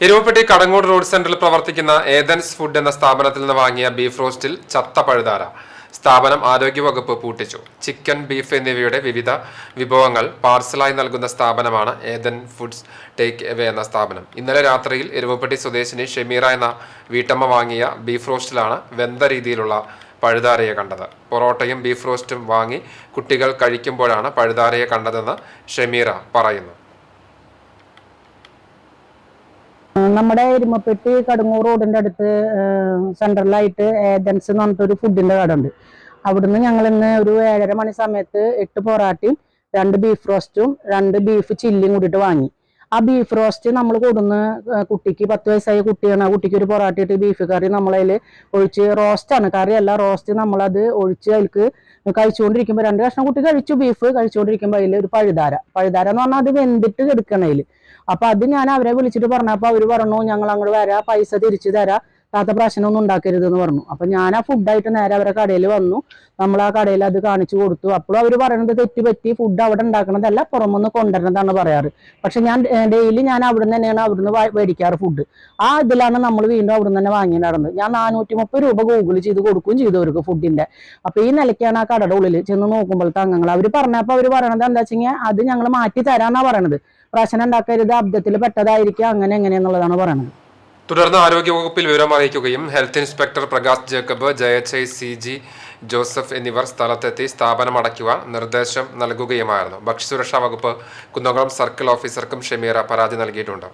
Eruvappetty Kadangode road സെന്ററിൽ പ്രവർത്തിക്കുന്ന Athens food എന്ന സ്ഥാപനത്തിൽ നിന്ന് വാങ്ങിയ ബീഫ് റോസ്റ്റിൽ ചത്ത പഴുതാര. സ്ഥാപനം ആരോഗ്യവകുപ്പ് പൂട്ടിച്ചു. ചിക്കൻ ബീഫ് എന്നിവയുടെ വിവിധ വിഭവങ്ങൾ പാർസലായി നൽകുന്ന സ്ഥാപനമാണ് ഏതൻ ഫുഡ്സ് ടേക്ക് എവേ എന്ന സ്ഥാപനം. ഇന്നലെ രാത്രിയിൽ എരുവപ്പെട്ടി സ്വദേശിനി ഷെമീറ എന്ന വീട്ടമ്മ വാങ്ങിയ ബീഫ് റോസ്റ്റിലാണ് വെന്ത രീതിയിലുള്ള പഴുതാരയെ കണ്ടത്. പൊറോട്ടയും ബീഫ് റോസ്റ്റും വാങ്ങി കുട്ടികൾ കഴിക്കുമ്പോഴാണ് പഴുതാരയെ കണ്ടതെന്ന് ഷെമീറ പറയുന്നു. നമ്മുടെ എരുമപ്പെട്ടി കടുങ്ങൂർ റോഡിന്റെ അടുത്ത് സെൻട്രലായിട്ട് ഏതൻസ് എന്ന് പറഞ്ഞിട്ടൊരു ഫുഡിന്റെ കട ഉണ്ട് അവിടുന്ന് ഞങ്ങൾ ഇന്ന് ഒരു ഏഴര മണി സമയത്ത് എട്ട് പൊറാട്ടയും രണ്ട് ബീഫ് റോസ്റ്റും രണ്ട് ബീഫ് ചില്ലിയും കൂടിയിട്ട് വാങ്ങി. ആ ബീഫ് റോസ്റ്റ് നമ്മൾ കൊടുന്ന് കുട്ടിക്ക് പത്ത് വയസ്സായ കുട്ടിയാണ്. ആ കുട്ടിക്ക് ഒരു പൊറാട്ട ഇട്ട് ബീഫ് കറി നമ്മളതിൽ ഒഴിച്ച് റോസ്റ്റാണ് കറിയല്ല റോസ്റ്റ് നമ്മളത് ഒഴിച്ച് അതിൽക്ക് കഴിച്ചുകൊണ്ടിരിക്കുമ്പോൾ രണ്ട് കഷ്ണം കുട്ടി കഴിച്ചു ബീഫ് കഴിച്ചുകൊണ്ടിരിക്കുമ്പോൾ അതിൽ ഒരു പഴുതാര. പഴുതാര എന്ന് പറഞ്ഞാൽ അത് വെന്തിട്ട് കിടക്കണതിൽ അപ്പൊ അത് ഞാൻ അവരെ വിളിച്ചിട്ട് പറഞ്ഞപ്പോ അവർ പറഞ്ഞു ഞങ്ങൾ അങ്ങോട്ട് വരാം പൈസ തിരിച്ചു തരാം. താത്ത പ്രശ്നമൊന്നും ഉണ്ടാക്കരുത് എന്ന് പറഞ്ഞു. അപ്പൊ ഞാൻ ആ ഫുഡായിട്ട് നേരെ അവരെ കടയിൽ വന്നു. നമ്മൾ ആ കടയിൽ അത് കാണിച്ചു കൊടുത്തു. അപ്പോഴും അവർ പറയുന്നത് തെറ്റുപറ്റി ഫുഡ് അവിടെ ഉണ്ടാക്കണതല്ല പുറമൊന്ന് കൊണ്ടുവരണതാണ് പറയാറ്. പക്ഷെ ഞാൻ ഡെയിലി ഞാൻ അവിടുന്ന് തന്നെയാണ് അവിടുന്ന് മേടിക്കാറ് ഫുഡ് ആ ഇതിലാണ് നമ്മൾ വീണ്ടും അവിടുന്ന് തന്നെ വാങ്ങി നടന്നത്. ഞാൻ നാനൂറ്റി മുപ്പത് രൂപ ഗൂഗിൾ ചെയ്ത് കൊടുക്കുകയും ചെയ്തു അവർക്ക് ഫുഡിന്റെ അപ്പൊ ഈ നിലയ്ക്കാണ് ആ കടയുടെ ഉള്ളിൽ ചെന്ന് നോക്കുമ്പോഴത്തെ അംഗങ്ങൾ അവർ പറഞ്ഞപ്പോ അവർ പറയണത് എന്താ വെച്ചാൽ അത് ഞങ്ങൾ മാറ്റി തരാന്നാ പറയണത്. പ്രശ്നം ഉണ്ടാക്കരുത് അബ്ദത്തിൽ പെട്ടതായിരിക്കും അങ്ങനെ എങ്ങനെയെന്നുള്ളതാണ് പറയണത്. തുടർന്ന് ആരോഗ്യവകുപ്പിൽ വിവരം അറിയിക്കുകയും ഹെൽത്ത് ഇൻസ്പെക്ടർ പ്രകാശ് ജേക്കബ് ജയച്ചൈ സി ജി ജോസഫ് എന്നിവർ സ്ഥലത്തെത്തി സ്ഥാപനം അടയ്ക്കുവാൻ നിർദ്ദേശം നൽകുകയുമായിരുന്നു. ഭക്ഷ്യസുരക്ഷാ വകുപ്പ് കുന്നംകുളം സർക്കിൾ ഓഫീസർക്കും ഷെമീറ പരാതി നൽകിയിട്ടുണ്ട്.